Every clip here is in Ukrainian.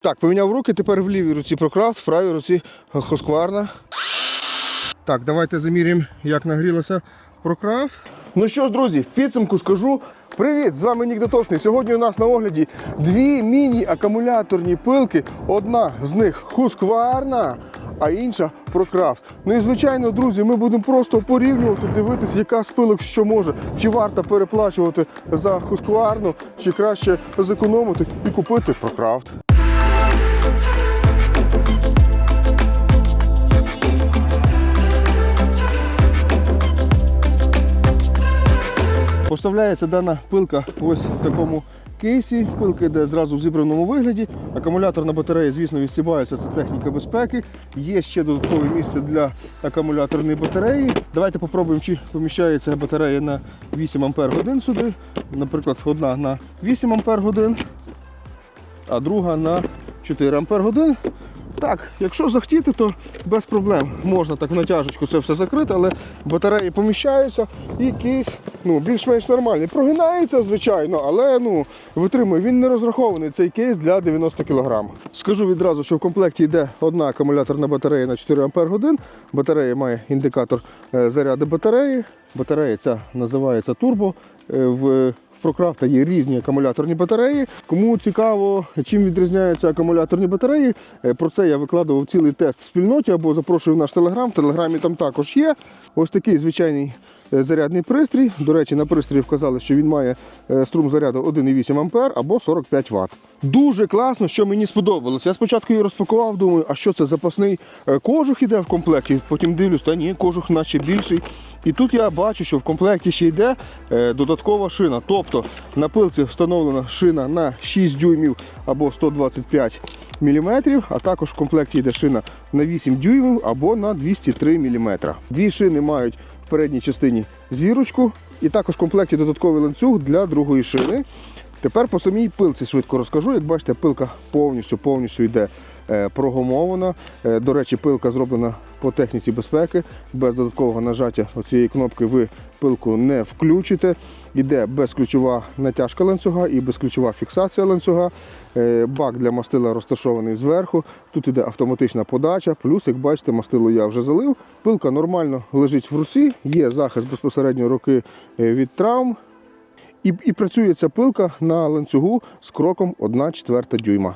Так, поміняв руки, тепер в лівій руці прокрафт, в правій руці хоскварна. Так, давайте заміряємо, як нагрілося прокрафт. Ну що ж, друзі, в підсумку скажу привіт! З вами Нік Дотошний. Сьогодні у нас на огляді дві міні-акумуляторні пилки. Одна з них хускварна, а інша прокрафт. Ну і звичайно, друзі, ми будемо просто порівнювати, дивитися, яка з пилок що може. Чи варто переплачувати за хускварну, чи краще зекономити і купити прокрафт. Поставляється дана пилка ось в такому кейсі. Пилка йде зразу в зібраному вигляді. Акумуляторна батарея, звісно, відсібається, це техніка безпеки. Є ще додаткове місце для акумуляторної батареї. Давайте попробуємо, чи поміщається батарея на 8 Ампер годин сюди. Наприклад, одна на 8 Ампер годин, а друга на 4 Ампер годин. Так, якщо захотіти, то без проблем можна так в натяжечку це все закрити, але батареї поміщаються і кейс ну, більш-менш нормальний. Прогинається, звичайно, але ну, витримує. Він не розрахований цей кейс для 90 кг. Скажу відразу, що в комплекті йде одна акумуляторна батарея на 4 Ампер годин. Батарея має індикатор е, заряду батареї. Батарея ця називається турбо. Е, В в Прокрафта є різні акумуляторні батареї. Кому цікаво, чим відрізняються акумуляторні батареї, е, про це я викладував цілий тест в спільноті або запрошую в наш телеграм. В телеграмі там також є. Ось такий звичайний е, зарядний пристрій. До речі, на пристрої вказали, що він має е, струм заряду 1,8 А або 45 Вт. Дуже класно, що мені сподобалось. Я спочатку її розпакував, думаю, а що це запасний е, кожух іде в комплекті. Потім дивлюсь, та ні, кожух наче більший. І тут я бачу, що в комплекті ще йде е, додаткова шина. Тобто на пилці встановлена шина на 6 дюймів або 125 мм, а також в комплекті йде шина на 8 дюймів або на 203 мм. Дві шини мають в передній частині зірочку, і також в комплекті додатковий ланцюг для другої шини. Тепер по самій пилці швидко розкажу. Як бачите, пилка повністю повністю йде е, прогумована. Е, До речі, пилка зроблена по техніці безпеки. Без додаткового нажаття цієї кнопки ви пилку не включите. Іде безключова натяжка ланцюга і безключова фіксація ланцюга. Е, Бак для мастила розташований зверху. Тут іде автоматична подача. Плюс, як бачите, мастило я вже залив. Пилка нормально лежить в руці, є захист безпосередньо руки від травм. І, і працює ця пилка на ланцюгу з кроком 1 четверта дюйма.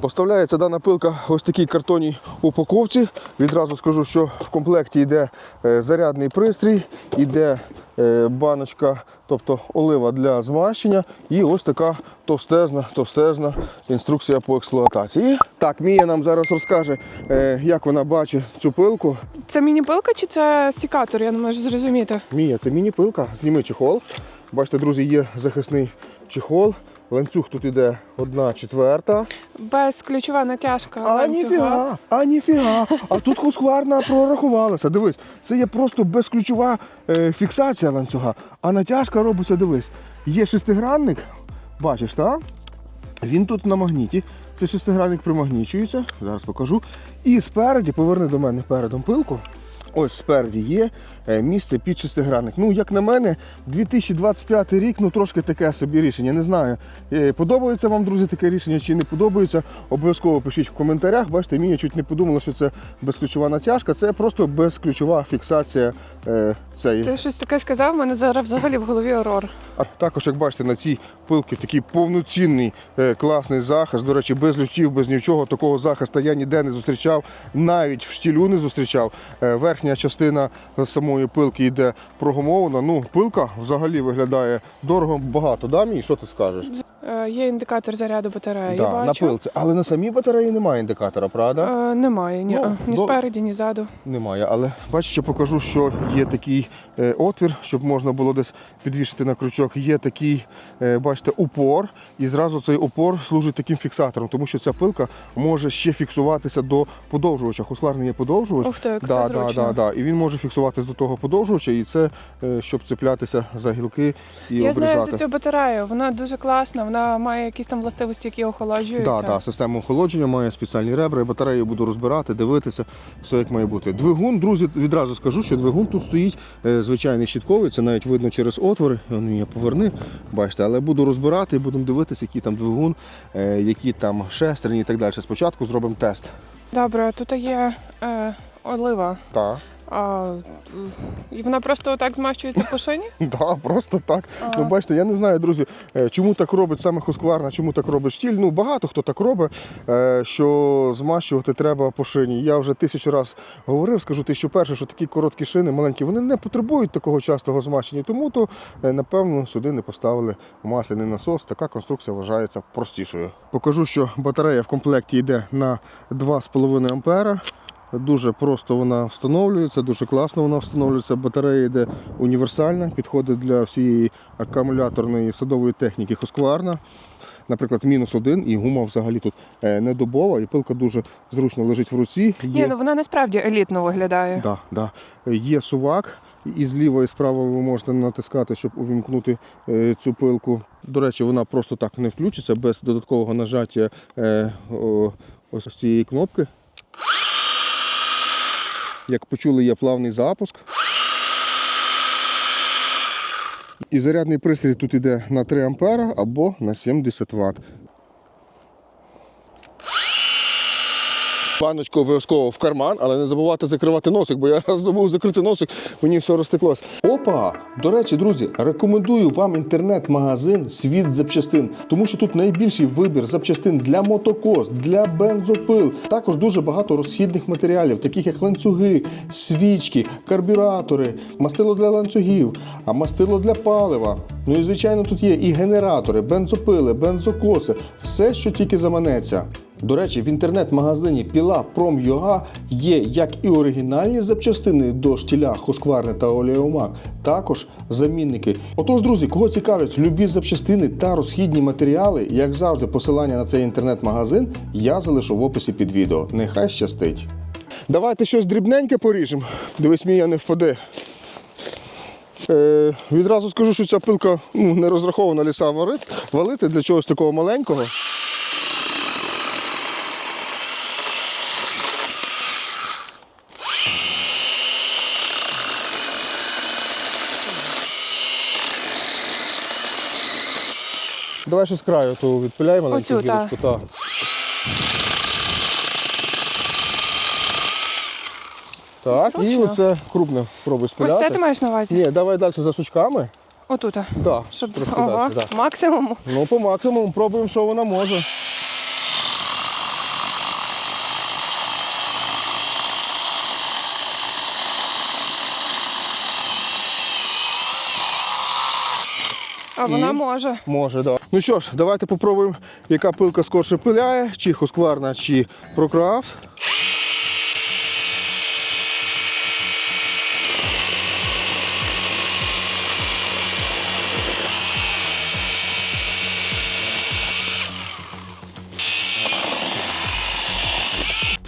Поставляється дана пилка ось такій картонній упаковці. Відразу скажу, що в комплекті йде е, зарядний пристрій, йде е, баночка, тобто олива для змащення, і ось така товстезна, товстезна інструкція по експлуатації. Так, Мія нам зараз розкаже, е, як вона бачить цю пилку. Це міні-пилка чи це стікатор? Я не можу зрозуміти. Мія, це міні-пилка, зніми чехол. Бачите, друзі, є захисний чехол. Ланцюг тут іде одна четверта. Безключова натяжка. А ніфіга, а ніфіга. А тут хускварна прорахувалася. Дивись, це є просто безключова е, фіксація ланцюга. А натяжка робиться, дивись. Є шестигранник, бачиш, так? Він тут на магніті. Це шестигранник примагнічується. Зараз покажу. І спереді, поверни до мене передом пилку. Ось спереді є е, місце під шестигранник. Ну, як на мене, 2025 рік, ну трошки таке собі рішення. Не знаю, е, подобається вам, друзі, таке рішення чи не подобається. Обов'язково пишіть в коментарях. Бачите, Мія чуть не подумала, що це безключова натяжка. Це просто безключова фіксація е, цієї. Ти щось таке сказав, у мене зараз взагалі в голові орор. А також, як бачите, на цій пилці такий повноцінний е, класний захист. До речі, без лютів, без нічого. Такого захисту я ніде не зустрічав, навіть в штілю не зустрічав. Е, Верхня частина самої пилки йде прогумована. Ну, пилка взагалі виглядає дорого, багато. Да, Мій? Що ти скажеш? Е, є індикатор заряду батареї. да, на бачу. пилці. Але на самій батареї немає індикатора, правда? Е, немає, ні, Ну, ні до- спереді, ні ззаду. Немає, але бачите, покажу, що є такий е, отвір, щоб можна було десь підвішити на крючок. Є такий, е, бачите, упор, і зразу цей упор служить таким фіксатором, тому що ця пилка може ще фіксуватися до подовжувача. Хускварний є подовжувач. Ух ти, як да, це да, зручно. да, да. І він може фіксуватися до того подовжувача, і це е, щоб цеплятися за гілки і я обрізати. знаю за цю батарею, вона дуже класна, вона вона має якісь там властивості, які охолоджуються. Так, да, система охолодження має спеціальні ребра, і батарею буду розбирати, дивитися, все як має бути. Двигун, друзі, відразу скажу, що двигун тут стоїть е, звичайний щитковий, це навіть видно через отвори. Він я поверни, бачите, але буду розбирати і будемо дивитися, який там двигун, е, які там шестерні і так далі. Спочатку зробимо тест. Добре, тут є е, олива. Так. А, і вона просто отак змащується по шині? Да, просто так. Ну, бачите, я не знаю, друзі, е, чому так робить саме Хускварна, чому так робить штіль. Ну, багато хто так робить, е, що змащувати треба по шині. Я вже тисячу разів говорив, скажу ти, що перше, що такі короткі шини, маленькі, вони не потребують такого частого змащення. Тому то, е, напевно, сюди не поставили масляний насос. Така конструкція вважається простішою. Покажу, що батарея в комплекті йде на 2,5 ампера. Дуже просто вона встановлюється, дуже класно вона встановлюється. Батарея йде універсальна, підходить для всієї акумуляторної садової техніки Husqvarna. Наприклад, мінус один, і гума взагалі тут е, не дубова, і пилка дуже зручно лежить в руці. Ні, ну вона насправді елітно виглядає. Да, да. Є сувак, і зліва і справа ви можете натискати, щоб увімкнути е, цю пилку. До речі, вона просто так не включиться без додаткового нажаття е, ось цієї кнопки. Як почули, є плавний запуск. І зарядний пристрій тут йде на 3 ампера або на 70 Вт. Паночку обов'язково в карман, але не забувати закривати носик, бо я раз забув закрити носик, мені все розтеклося. Опа! До речі, друзі, рекомендую вам інтернет-магазин Світ запчастин, тому що тут найбільший вибір запчастин для мотокоз, для бензопил. Також дуже багато розхідних матеріалів, таких як ланцюги, свічки, карбюратори, мастило для ланцюгів, а мастило для палива. Ну і звичайно, тут є і генератори, бензопили, бензокоси, все, що тільки заманеться. До речі, в інтернет-магазині Піла Prom.ua є як і оригінальні запчастини до штіля, Husqvarna та Oleomac, також замінники. Отож, друзі, кого цікавлять любі запчастини та розхідні матеріали, як завжди, посилання на цей інтернет-магазин я залишу в описі під відео. Нехай щастить. Давайте щось дрібненьке поріжемо. Дивись, мія не впаде. Е, відразу скажу, що ця пилка ну, не розрахована ліса варити, валити для чогось такого маленького. Давай ще з краю ту відпиляємо на цю та. Та. Так, і оце крупне пробуй Ось спиляти. це ти маєш на увазі? Ні, давай далі за сучками. Отут. Да, Щоб трошки ого, далі. Да. максимум. Ну, по максимуму пробуємо, що вона може. Вона І? може. Може, да. Ну що ж, давайте попробуємо, яка пилка скорше пиляє, чи Husqvarna, чи Procraft.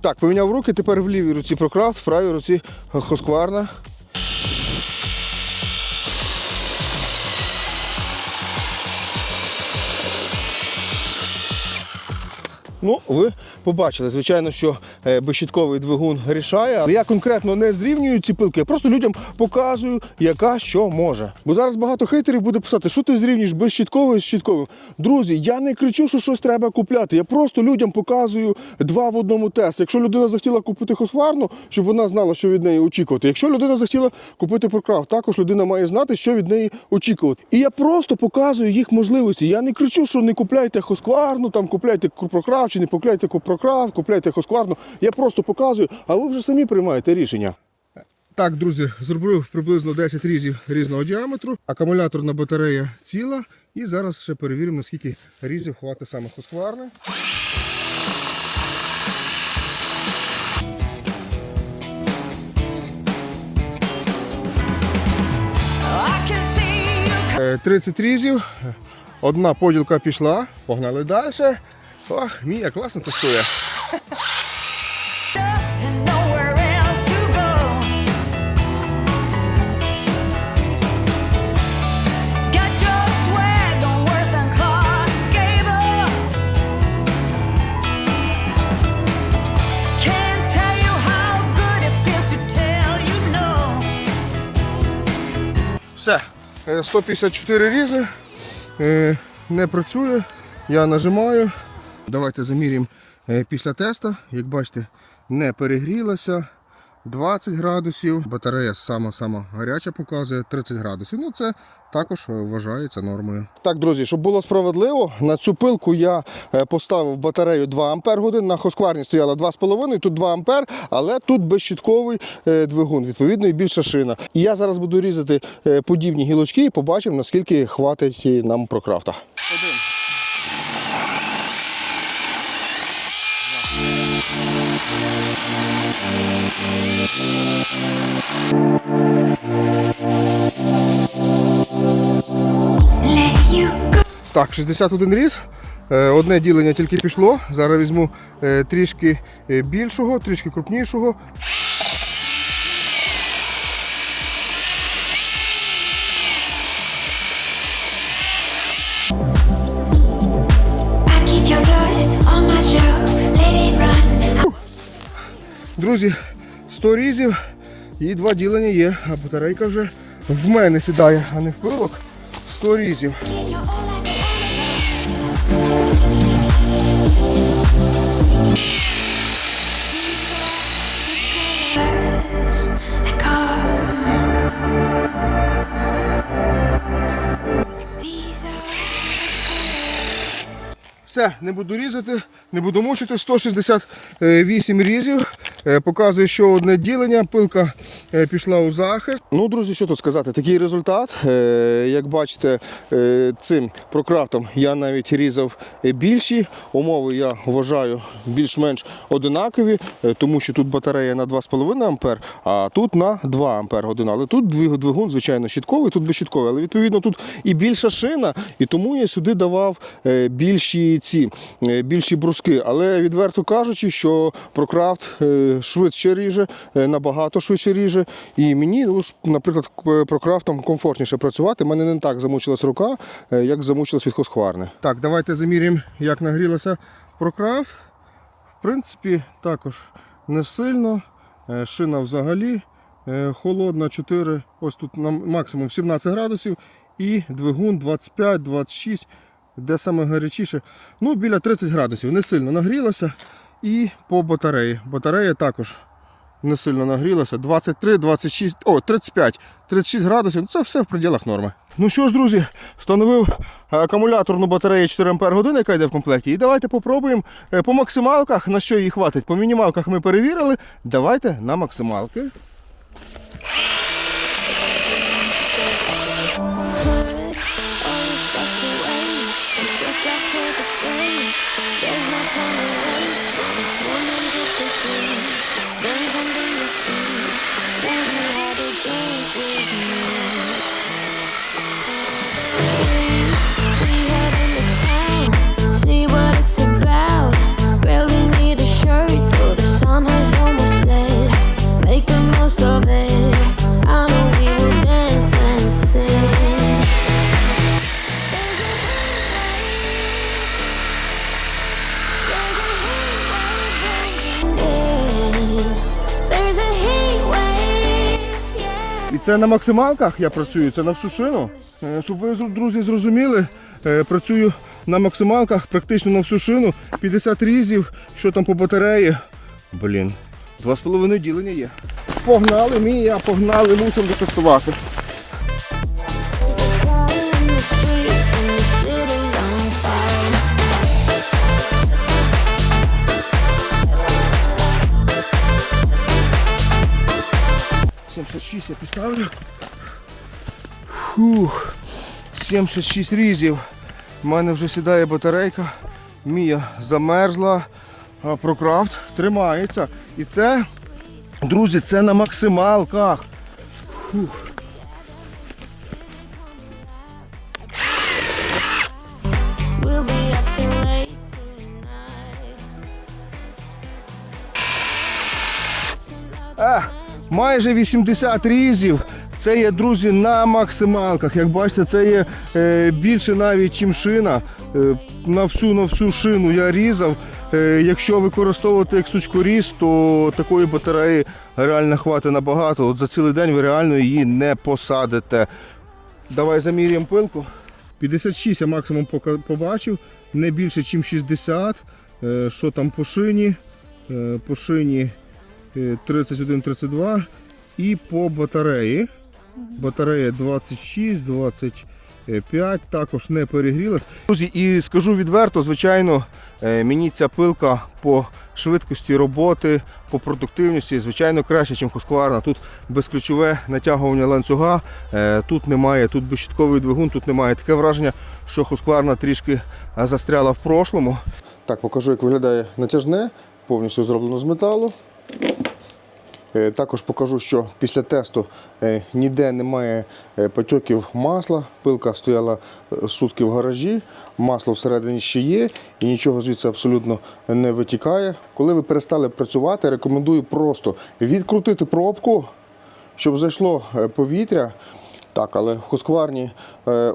Так, поміняв руки, тепер в лівій руці Procraft, в правій руці Husqvarna. Ну, ви побачили, звичайно, що е, безщітковий двигун рішає, але я конкретно не зрівнюю ці пилки, я просто людям показую, яка що може. Бо зараз багато хейтерів буде писати, що ти зрівнюєш безщітковий з щітковим. Друзі, я не кричу, що щось треба купляти. Я просто людям показую два в одному тест. Якщо людина захотіла купити хосварну, щоб вона знала, що від неї очікувати. Якщо людина захотіла купити прокрав, також людина має знати, що від неї очікувати. І я просто показую їх можливості. Я не кричу, що не купляйте хоскварну, там купляйте прокрав чи не купляйте хоскварну. Я просто показую, а ви вже самі приймаєте рішення. Так, друзі, зробив приблизно 10 різів різного діаметру. Акумуляторна батарея ціла. І зараз ще перевіримо, наскільки різів хватить саме хоскварни. Е, 30 різів. Одна поділка пішла. Погнали далі. О, Мія класно тестує. Все, е, 154 різи, е, не працює, я нажимаю. Давайте замірюємо е, після теста. Як бачите, не перегрілася. 20 градусів. Батарея сама-сама гаряча показує 30 градусів. Ну це також е, вважається нормою. Так, друзі, щоб було справедливо, на цю пилку я е, поставив батарею 2 Ампер годин. На хоскварні стояла 2,5, тут 2 Ампер, але тут безщітковий е, двигун, відповідно, і більша шина. І я зараз буду різати подібні гілочки і побачимо, наскільки хватить нам прокрафта. Так, 61 різ. Е, Одне ділення тільки пішло. Зараз візьму е, трішки е, більшого, трішки крупнішого. Друзі, 100 різів і два ділення є, а батарейка вже в мене сідає, а не в пилок. 100 різів. Все, не буду різати, не буду мучити. 168 різів. Е, Показує, що одне ділення, пилка е, пішла у захист. Ну, друзі, що тут сказати? Такий результат. Е, Як бачите, цим прокрафтом я навіть різав більші. Умови я вважаю більш-менш одинакові, тому що тут батарея на 2,5 ампер, а тут на 2 ампер година. Але тут двиг- двигун, звичайно, щітковий, тут безщітковий. Але відповідно тут і більша шина, і тому я сюди давав більші ці більші бруски. Але відверто кажучи, що прокрафт швидше ріже, е, набагато швидше ріже. І мені, ну, наприклад, прокрафтом комфортніше працювати. Мене не так замучилась рука, е, як замучилась від хускварни. Так, давайте заміряємо, як нагрілася прокрафт. В принципі, також не сильно. Е, Шина взагалі е, холодна 4, ось тут максимум 17 градусів і двигун 25-26, де саме гарячіше. Ну, біля 30 градусів. Не сильно нагрілася. І по батареї. Батарея також не сильно нагрілася. 23, 26, о, 35, 36 градусів. Ну, Це все в пределах норми. Ну що ж, друзі, встановив е, акумуляторну батарею 4 Ампер години, яка йде в комплекті. І давайте попробуємо е, по максималках, на що їй хватить. По мінімалках ми перевірили. Давайте на максималки. Це на максималках я працюю, це на всю шину. Е, Щоб ви, друзі, зрозуміли, е, працюю на максималках практично на всю шину. 50 різів, що там по батареї. Блін, два з половиною ділення є. Погнали, Мія, погнали, мусимо дотестувати. 76 я підставлю. Фух, 76 різів. У мене вже сідає батарейка. Мія замерзла, прокрафт тримається. І це, друзі, це на максималках. Фух. Майже 80 різів. Це є, друзі, на максималках. Як бачите, це є е, більше навіть, чим шина. Е, на всю на всю шину я різав. Е, якщо використовувати як сучкоріз, то такої батареї реально хватить набагато. От за цілий день ви реально її не посадите. Давай заміряємо пилку. 56 я максимум побачив, не більше, ніж 60. Е, Що там по шині? По шині 31-32 і по батареї. Батарея 26, 25, також не перегрілась. Друзі, і скажу відверто, звичайно, е, мені ця пилка по швидкості роботи, по продуктивності, звичайно, краще, ніж Husqvarna. Тут безключове натягування ланцюга, е, тут немає, тут безщитковий двигун, тут немає. Таке враження, що Husqvarna трішки е, застряла в прошлому. Так, покажу, як виглядає натяжне, повністю зроблено з металу. Е, Також покажу, що після тесту е, ніде немає е, потьоків масла. Пилка стояла сутки в гаражі, масло всередині ще є і нічого звідси абсолютно не витікає. Коли ви перестали працювати, рекомендую просто відкрутити пробку, щоб зайшло повітря. Так, але в хускварні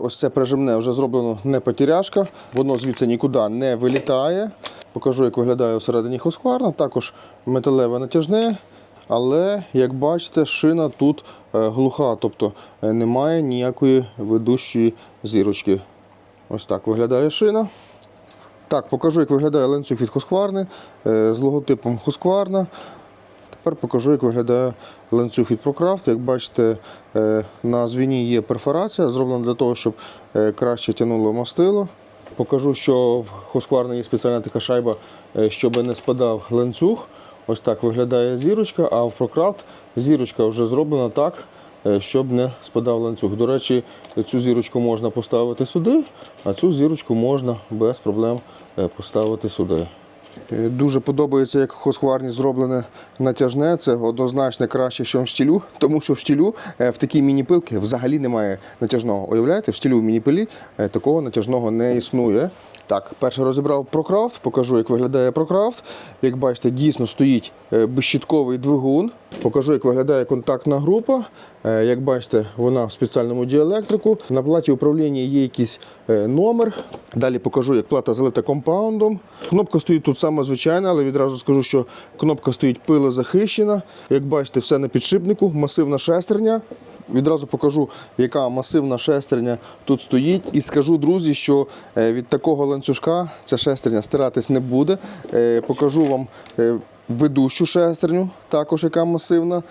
ось це прижимне вже зроблено не потеряшка, воно звідси нікуди не вилітає. Покажу, як виглядає всередині хускварна. Також металеве натяжне, але як бачите, шина тут е, глуха, тобто е, немає ніякої ведущої зірочки. Ось так виглядає шина. Так, покажу, як виглядає ланцюг від Husqvarna е, з логотипом Husqvarna. Тепер покажу, як виглядає ланцюг від ProCraft. Як бачите, на звіні є перфорація, зроблена для того, щоб краще тягнуло мастило. Покажу, що в Husqvarna є спеціальна така шайба, щоб не спадав ланцюг. Ось так виглядає зірочка, а в ProCraft зірочка вже зроблена так, е, щоб не спадав ланцюг. До речі, цю зірочку можна поставити сюди, а цю зірочку можна без проблем е, поставити сюди. Е, Дуже подобається, як хосхварні зроблене натяжне. Це однозначно краще, що в штілю, тому що в штілю е, в такій міні-пилки взагалі немає натяжного. Уявляєте, в штілю в міні-пилі е, такого натяжного не існує. Так, перше розібрав прокрафт, покажу, як виглядає прокрафт. Як бачите, дійсно стоїть безщітковий двигун. Покажу, як виглядає контактна група. Е, Як бачите, вона в спеціальному діелектрику. На платі управління є якийсь е, номер. Далі покажу, як плата залита компаундом. Кнопка стоїть тут саме звичайна, але відразу скажу, що кнопка стоїть пилозахищена. Як бачите, все на підшипнику, масивна шестерня. Відразу покажу, яка масивна шестерня тут стоїть. І скажу, друзі, що е, від такого ланцюжка ця шестерня стиратись не буде. Покажу вам ведущу шестерню, також яка масивна.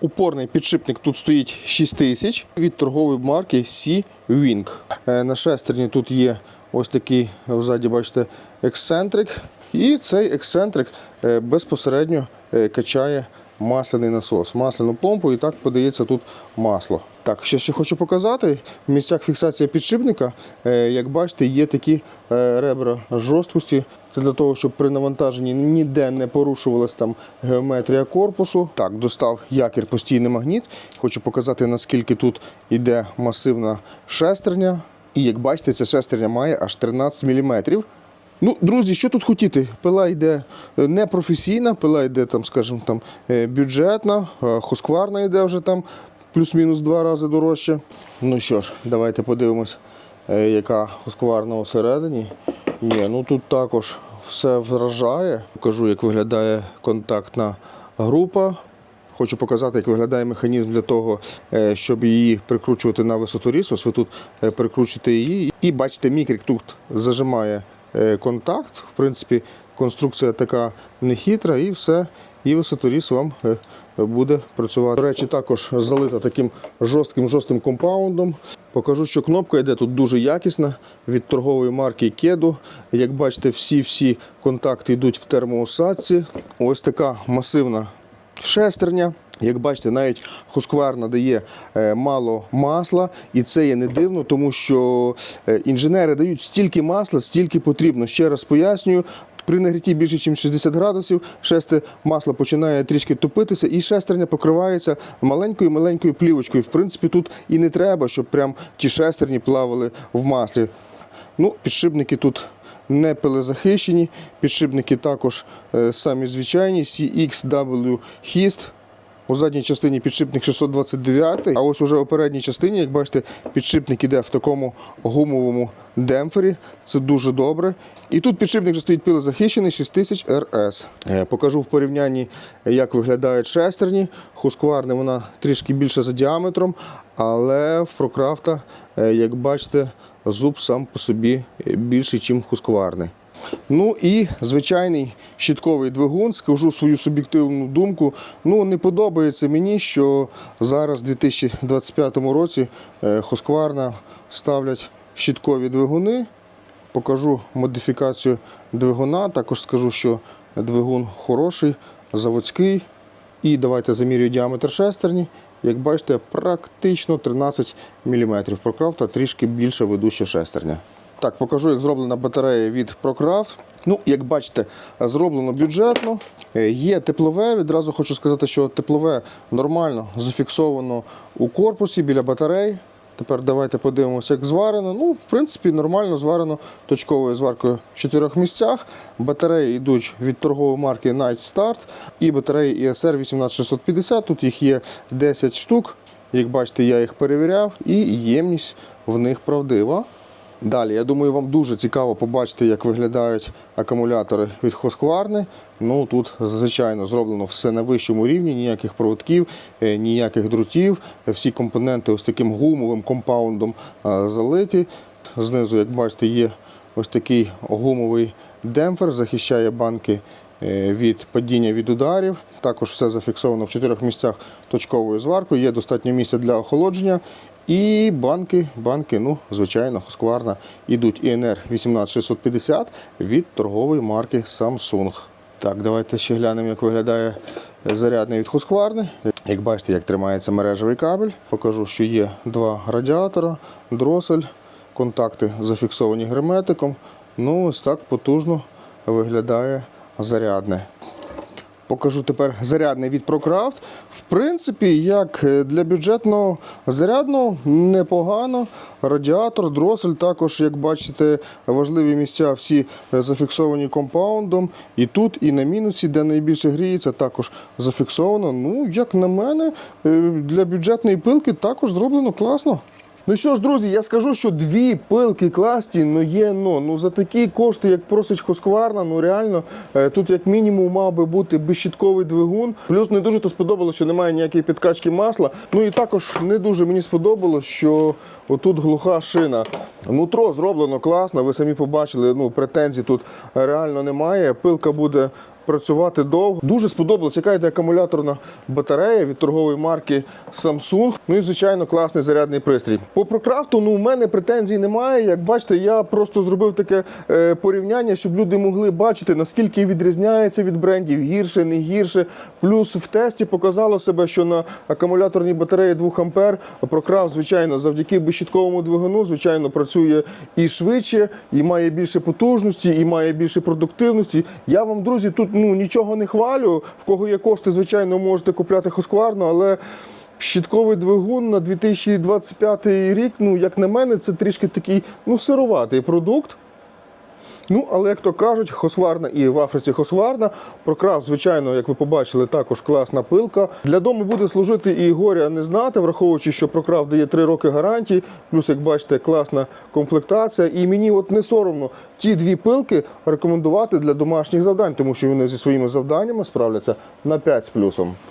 Упорний підшипник тут стоїть 6000 від торгової марки C-Wing. Е, На шестерні тут є ось такий, ззаді бачите, ексцентрик. І цей ексцентрик е, безпосередньо е, качає масляний насос, масляну помпу, і так подається тут масло. Так, що ще хочу показати, в місцях фіксації підшипника, е, як бачите, є такі е, ребра жорсткості. Це для того, щоб при навантаженні ніде не порушувалась там геометрія корпусу. Так, достав якір постійний магніт. Хочу показати, наскільки тут йде масивна шестерня. І як бачите, ця шестерня має аж 13 мм. Ну, друзі, що тут хотіти? Пила йде е, не професійна, пила йде, там, скажімо, там, бюджетна, хускварна йде вже там плюс-мінус два рази дорожче. Ну що ж, давайте подивимось, е, яка хускварна всередині. Ні, ну тут також все вражає. Покажу, як виглядає контактна група. Хочу показати, як виглядає механізм для того, е, щоб її прикручувати на висоту ріс. Ось ви тут е, прикручуєте її. І бачите, мікрик тут зажимає контакт. В принципі, конструкція така нехитра і все. І висоторіс вам е, буде працювати. До речі, також залита таким жорстким жорстким компаундом. Покажу, що кнопка йде тут дуже якісна від торгової марки Kedo. Як бачите, всі-всі контакти йдуть в термоусадці. Ось така масивна шестерня. Як бачите, навіть Husqvarna дає е, мало масла, і це є не дивно, тому що е, інженери дають стільки масла, стільки потрібно. Ще раз пояснюю. При нагріті більше, ніж 60 градусів, шесте масло починає трішки топитися, і шестерня покривається маленькою маленькою плівочкою. В принципі, тут і не треба, щоб прям ті шестерні плавали в маслі. Ну, підшипники тут не пилезахищені, підшипники також е, самі звичайні, CXW Hist. У задній частині підшипник 629, а ось уже у передній частині, як бачите, підшипник іде в такому гумовому демпфері. Це дуже добре. І тут підшипник вже стоїть пилозахищений 6000 RS. Е, Покажу в порівнянні, як виглядають шестерні. Хускварна вона трішки більше за діаметром, але в прокрафта, е, як бачите, зуб сам по собі е, більший, ніж хускварний. Ну і звичайний щітковий двигун, скажу свою суб'єктивну думку. Ну не подобається мені, що зараз, в 2025 році, е, Husqvarna ставлять щіткові двигуни. Покажу модифікацію двигуна. Також скажу, що двигун хороший, заводський. І давайте замірюю діаметр шестерні. Як бачите, практично 13 мм. Прокрафта трішки більше ведуща шестерня. Так, покажу, як зроблена батарея від ProCraft. Ну, як бачите, зроблено бюджетно. Е, Є теплове. Відразу хочу сказати, що теплове нормально зафіксовано у корпусі біля батарей. Тепер давайте подивимося, як зварено. Ну, в принципі, нормально зварено точковою зваркою в чотирьох місцях. Батареї йдуть від торгової марки Night Start і батареї ESR 18650. Тут їх є 10 штук. Як бачите, я їх перевіряв, і ємність в них правдива. Далі, я думаю, вам дуже цікаво побачити, як виглядають акумулятори від Husqvarna. Ну тут, звичайно, зроблено все на вищому рівні, ніяких проводків, е, ніяких друтів. Всі компоненти ось таким гумовим компаундом е, залиті. Знизу, як бачите, є ось такий гумовий демпфер, захищає банки від падіння від ударів. Також все зафіксовано в чотирьох місцях точковою зваркою. Є достатньо місця для охолодження. І банки, банки, ну, звичайно, Husqvarna, ідуть INR 18650 від торгової марки Samsung. Так, давайте ще глянемо, як виглядає зарядний від Husqvarna. Як бачите, як тримається мережевий кабель. Покажу, що є два радіатора, дросель, контакти зафіксовані герметиком. Ну, ось так потужно виглядає зарядне. Покажу тепер зарядний від ProCraft. В принципі, як е, для бюджетного зарядного непогано. Радіатор, дросель також, як бачите, важливі місця всі е, зафіксовані компаундом. І тут, і на мінусі, де найбільше гріється, також зафіксовано. Ну, як на мене, е, для бюджетної пилки також зроблено класно. Ну що ж, друзі, я скажу, що дві пилки класті, ну є ну. Ну за такі кошти, як просить Хоскварна, ну реально е, тут як мінімум мав би бути безщітковий двигун. Плюс не дуже то сподобалося, що немає ніякої підкачки масла. Ну і також не дуже мені сподобалось, що отут глуха шина. Нутро зроблено класно, ви самі побачили, ну претензій тут реально немає. Пилка буде працювати довго. Дуже сподобалось, яка йде акумуляторна батарея від торгової марки Samsung. Ну і звичайно, класний зарядний пристрій. По прокрафту, ну у мене претензій немає. Як бачите, я просто зробив таке е, порівняння, щоб люди могли бачити, наскільки відрізняється від брендів гірше, не гірше. Плюс в тесті показало себе, що на акумуляторній батареї 2 ампер прокрафт, звичайно, завдяки безщітковому двигуну, звичайно, працює і швидше, і має більше потужності, і має більше продуктивності. Я вам, друзі, тут ну нічого не хвалю. В кого є кошти, звичайно, можете купляти Husqvarna, але. Щітковий двигун на 2025 рік, ну, як на мене, це трішки такий ну, сироватий продукт. Ну, але як то кажуть, Хосварна і в Африці Хосварна. Прокрав, звичайно, як ви побачили, також класна пилка. Для дому буде служити і горя не знати, враховуючи, що прокрав дає 3 роки гарантії. Плюс, як бачите, класна комплектація. І мені от не соромно ті дві пилки рекомендувати для домашніх завдань, тому що вони зі своїми завданнями справляться на 5 з плюсом.